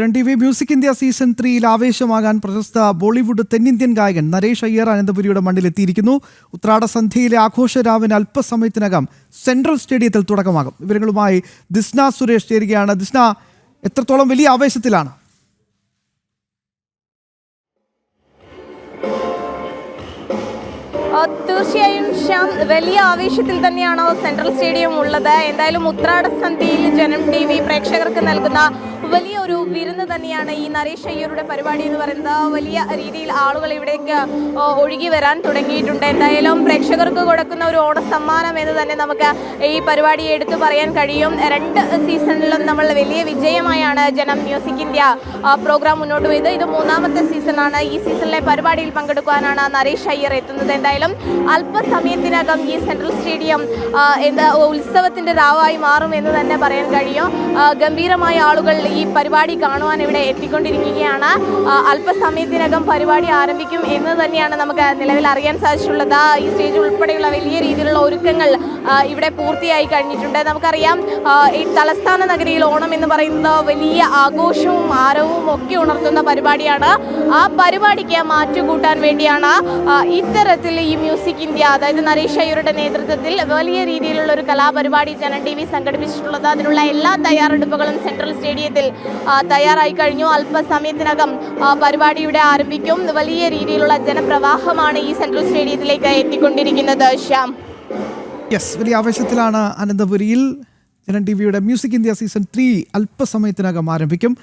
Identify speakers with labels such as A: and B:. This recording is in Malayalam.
A: Kiran T V music India season ത്രീയിൽ ആവേശമാകാൻ പ്രശസ്ത ബോളിവുഡ് തെന്നിന്ത്യൻ ഗായകൻ നരേഷ് അയ്യർ അനന്തപുരിയുടെ മണ്ണിലെത്തിയിരിക്കുന്നു. ഉത്രാട സന്ധ്യയിലെ ആഘോഷരാവിന് അല്പസമയത്തിനകം സെൻട്രൽ സ്റ്റേഡിയത്തിൽ തുടക്കമാകും. വിവരങ്ങളുമായി ദിസ്ന സുരേഷ് ചേരുകയാണ്. ദിസ്ന എത്രത്തോളം വലിയ ആവേശത്തിലാണ്?
B: തീർച്ചയായും ശ്യാം വലിയ ആവേശത്തിൽ തന്നെയാണ് സെൻട്രൽ സ്റ്റേഡിയം ഉള്ളത്? എന്തായാലും ഉത്രാട സന്ധ്യയിൽ ജനം ടി വി പ്രേക്ഷകർക്ക് നൽകുന്ന വലിയ ഒരു വിരുന്ന് തന്നെയാണ് ഈ നരേഷ് അയ്യരുടെ പരിപാടി എന്ന് പറയുന്നത്. വലിയ രീതിയിൽ ആളുകൾ ഇവിടേക്ക് ഒഴുകി വരാൻ തുടങ്ങിയിട്ടുണ്ട്. എന്തായാലും പ്രേക്ഷകർക്ക് കൊടുക്കുന്ന ഒരു ഓണ സമ്മാനം എന്ന് തന്നെ നമുക്ക് ഈ പരിപാടി എടുത്തു പറയാൻ കഴിയും. രണ്ട് സീസണിലും നമ്മൾ വലിയ വിജയമായാണ് ജനം മ്യൂസിക് ഇന്ത്യ പ്രോഗ്രാം മുന്നോട്ട് പോയത്. ഇത് മൂന്നാമത്തെ സീസണാണ്. ഈ സീസണിലെ പരിപാടിയിൽ പങ്കെടുക്കാനാണ് നരേഷ് അയ്യർ എത്തുന്നത്. എന്തായാലും അല്പസമയത്തിനകം ഈ സെൻട്രൽ സ്റ്റേഡിയം എന്താ ഉത്സവത്തിന്റെ രാവായി മാറും എന്ന് തന്നെ പറയാൻ കഴിയും. ഗംഭീരമായ ആളുകൾ ഈ പരിപാടി കാണുവാൻ ഇവിടെ എത്തിക്കൊണ്ടിരിക്കുകയാണ്. അല്പസമയത്തിനകം പരിപാടി ആരംഭിക്കും എന്ന് തന്നെയാണ് നമുക്ക് നിലവിൽ അറിയാൻ സാധിച്ചിട്ടുള്ളത്. ഈ സ്റ്റേജ് ഉൾപ്പെടെയുള്ള വലിയ രീതിയിലുള്ള ഒരുക്കങ്ങൾ ഇവിടെ പൂർത്തിയായി കഴിഞ്ഞിട്ടുണ്ട്. നമുക്കറിയാം ഈ തലസ്ഥാന നഗരിയിൽ ഓണം എന്ന് പറയുന്നത് വലിയ ആഘോഷവും ആരവും ഒക്കെ ഉണർത്തുന്ന പരിപാടിയാണ്. ആ പരിപാടിക്ക് മാറ്റുകൂട്ടാൻ വേണ്ടിയാണ് ഇത്തരത്തിൽ ഈ മ്യൂസിക് ഇന്ത്യ അതായത് നരേഷ് അയ്യരുടെ നേതൃത്വത്തിൽ വലിയ രീതിയിലുള്ള ഒരു കലാപരിപാടി ജനൻ ടി വി സംഘടിപ്പിച്ചിട്ടുള്ളത്. അതിനുള്ള എല്ലാ തയ്യാറെടുപ്പുകളും സെൻട്രൽ സ്റ്റേഡിയത്തിൽ തയ്യാറായി കഴിഞ്ഞു. അല്പസമയത്തിനകം ആ, പരിപാടി ഇവിടെ ആരംഭിക്കും. വലിയ രീതിയിലുള്ള ജനപ്രവാഹമാണ് ഈ സെൻട്രൽ സ്റ്റേഡിയത്തിലേക്ക് എത്തിക്കൊണ്ടിരിക്കുന്നത്. ശ്യാം.
A: യെസ് വലിയ ആവേശത്തിലാണ് അനന്തപുരിയിൽ. ജനൻ ടി വിയുടെ മ്യൂസിക് ഇന്ത്യ സീസൺ ത്രീ അല്പസമയത്തിനകം ആരംഭിക്കും.